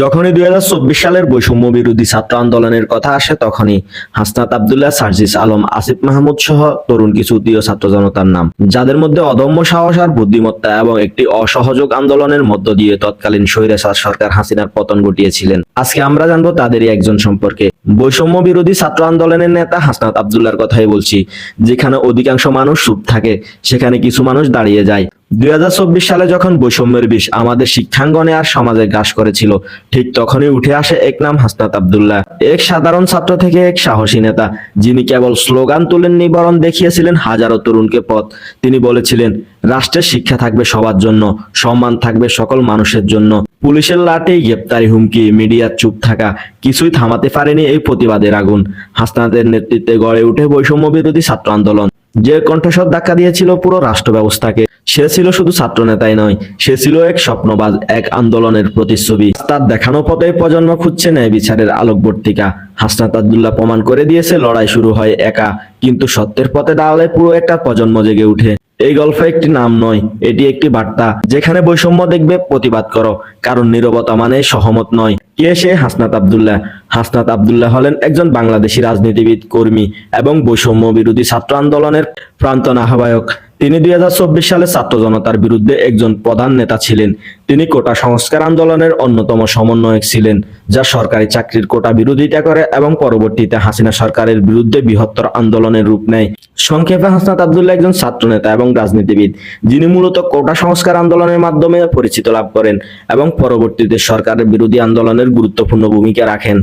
যখনই দুই হাজার চব্বিশ সালের বৈষম্য বিরোধী ছাত্র আন্দোলনের কথা আসে, তখনই হাসনাত আবদুল্লাহ, সার্জিস আলম, আসিফ মাহমুদ সহ তরুণ কিছু উদীয় ছাত্র জনতার নাম। যাদের মধ্যে অদম্য সাহস আর বুদ্ধিমত্তা এবং একটি অসহযোগ আন্দোলনের মধ্য দিয়ে তৎকালীন স্বৈরাচার সরকার হাসিনার পতন ঘটিয়েছিলেন। আজকে আমরা জানব তাদেরই একজন সম্পর্কে। বৈষম্য বিরোধী ছাত্র আন্দোলনের নেতা হাসনাত আবদুল্লাহর কথাই বলছি। যেখানে অধিকাংশ মানুষ চুপ থাকে, সেখানে কিছু মানুষ দাঁড়িয়ে যায়। দুই সালে যখন বৈষম্যের বিষ আমাদের শিক্ষাঙ্গনে আর সমাজে গ্রাস করেছিল, ঠিক তখনই উঠে আসে এক নাম হাসনাত আবদুল্লাহ। এক সাধারণ ছাত্র থেকে এক সাহসী নেতা, যিনি কেবল স্লোগান তুলেননি বরং দেখিয়েছিলেন হাজারো তরুণকে পথ। তিনি বলেছিলেন, রাষ্ট্রের শিক্ষা থাকবে সবার জন্য, সম্মান থাকবে সকল মানুষের জন্য। পুলিশের লাঠি, গ্রেপ্তারি হুমকি, মিডিয়ার চুপ থাকা, কিছুই থামাতে পারেনি এই প্রতিবাদের আগুন। হাসনাতের নেতৃত্বে গড়ে উঠে বৈষম্য বিরোধী ছাত্র আন্দোলন। যে কণ্ঠস্বর ধাক্কা দিয়েছিল পুরো রাষ্ট্র ব্যবস্থাকে। সে ছিল শুধু ছাত্র নেতাই নয়, সে ছিল এক স্বপ্নবাজ, এক আন্দোলনের প্রতিচ্ছবি। তার দেখানো পথে প্রজন্ম খুঁজছে ন্যায় বিচারের আলোকবর্তিকা। হাসনাত আবদুল্লাহ প্রমাণ করে দিয়েছে, লড়াই শুরু হয় একা, কিন্তু সত্যের পথে দাঁড়ালে পুরো একটা প্রজন্ম জেগে উঠে এই গল্প একটি নাম নয়, এটি একটি বার্তা। যেখানে বৈষম্য দেখবে, প্রতিবাদ করো। কারণ নিরবতা মানে সহমত নয়। কে সে? হাসনাত আবদুল্লাহ। হাসনাত আবদুল্লাহ হলেন একজন বাংলাদেশী রাজনীতিবিদ, কর্মী এবং বৈষম্য বিরোধী ছাত্র আন্দোলনের প্রান্তন আহ্বায়ক। তিনি দুই হাজার চব্বিশ সালে ছাত্র জনতার বিরুদ্ধে একজন প্রধান নেতা ছিলেন। তিনি কোটা সংস্কার আন্দোলনের অন্যতম সমন্বয়ক ছিলেন, যা সরকারি চাকরির কোটা বিরোধিতা করে এবং পরবর্তীতে হাসিনা সরকারের বিরুদ্ধে বৃহত্তর আন্দোলনের রূপ নেয়। সংক্ষেপে হাসনাত আবদুল্লাহ একজন ছাত্র নেতা এবং রাজনীতিবিদ। যিনি মূলত কোটা সংস্কার আন্দোলনের মাধ্যমে পরিচিত লাভ করেন এবং পরবর্তীতে সরকারের বিরোধী আন্দোলনের গুরুত্বপূর্ণ ভূমিকা রাখেন।